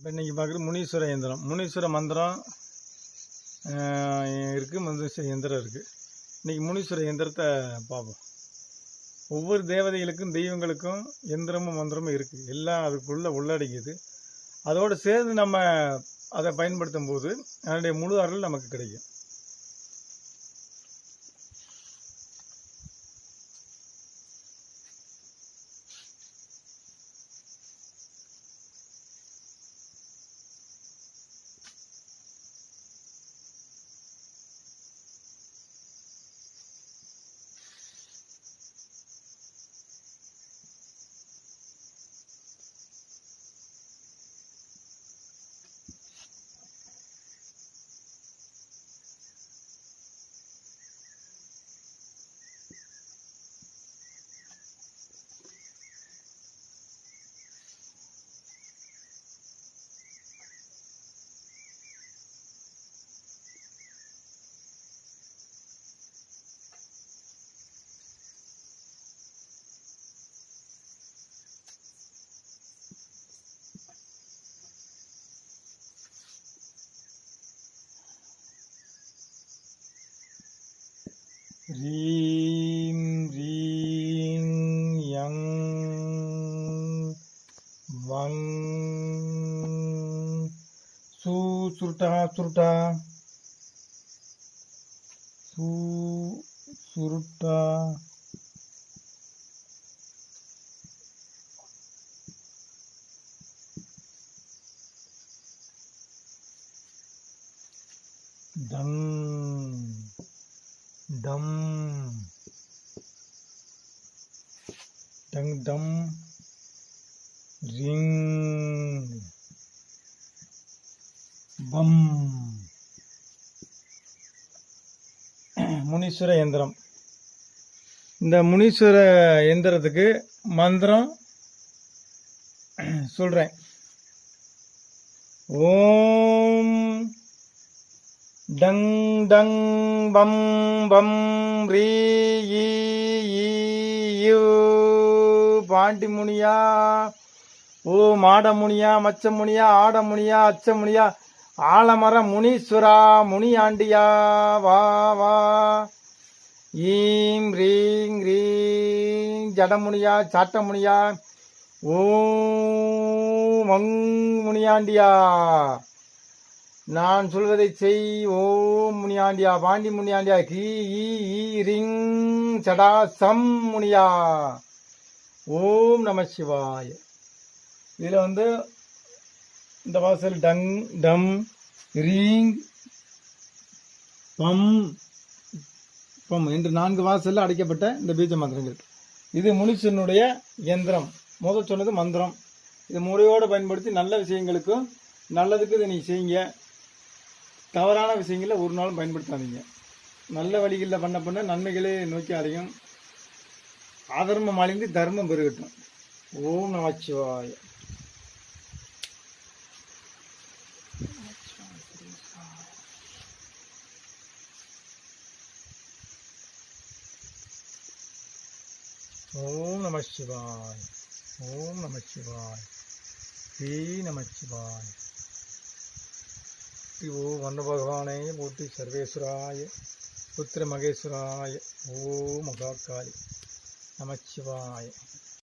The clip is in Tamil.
இப்போ இன்றைக்கி பார்க்குறது முனீஸ்வர இயந்திரம். முனீஸ்வர மந்திரம் இருக்குது மந்திர இயந்திரம் இருக்குது இன்றைக்கி முனீஸ்வர இயந்திரத்தை பார்ப்போம். ஒவ்வொரு தேவதைகளுக்கும் தெய்வங்களுக்கும் எந்திரமும் மந்திரமும் இருக்குது எல்லாம் அதுக்குள்ளே உள்ளடங்கியது அதோடு சேர்ந்து நம்ம அதை பயன்படுத்தும் போது அதனுடைய முழு அருள் நமக்கு கிடைக்கும். ह्रीं ह्रीं यं वं सुसृटः सुरुटः सुसुरुटा धन தம். டங் டம் டங் டம் ரிங். பம் முனீஸ்வர எந்திரம். இந்த முனீஸ்வர எந்திரத்துக்கு மந்திரம் சொல்கிறேன் ஓம் டங் டங் பம் பம் ரீ ஈ ஈ, பாண்டிமுனியா ஓ மாடமுனியா மச்சமுனியா ஆடமுனியா அச்சமுனியா ஆலமர முனீஸ்வரா முனியாண்டியா வா வா. ஈம் ரீங் ரீங் ஜடமுனியா சாட்டமுனியா ஓ மங் முனியாண்டியா. நான் சொல்வதை செய் ஓம் முனியாண்டியா பாண்டி முனியாண்டியா கீ ஈ ஈ ரிங் சடா சம் முனியா. ஓம் நம சிவாய. இதில் வந்து இந்த வாசல் டங் டம் ரீங் பம் பம் என்று நான்கு வாசலில் அடைக்கப்பட்ட இந்த பீஜ மந்திரங்கள். இது முனிசனுடைய யந்திரம் முதல் சொன்னது மந்திரம். இது முறையோடு பயன்படுத்தி நல்ல விஷயங்களுக்கும் நல்லதுக்கு இதை நீங்கள் செய்யுங்க. தவறான விஷயங்களை ஒரு நாளும் பயன்படுத்தாதீங்க. நல்ல வழிகளில் பண்ண பண்ண நன்மைகளே நோக்கி அடையும். அதர்மம் அழிந்து தர்மம் பெருகட்டும். ஓம் நமச்சிவாய. ஓம் நம சிவாய் ஓம் நம சிவாய் ஸ்ரீ நமச்சிவாய். ஓ வந்த பகவானே மூர்த்தி சர்வேஸ்வராய புத்திர மகேஸ்வராய ஓ மகாகாளி நமச்சிவாய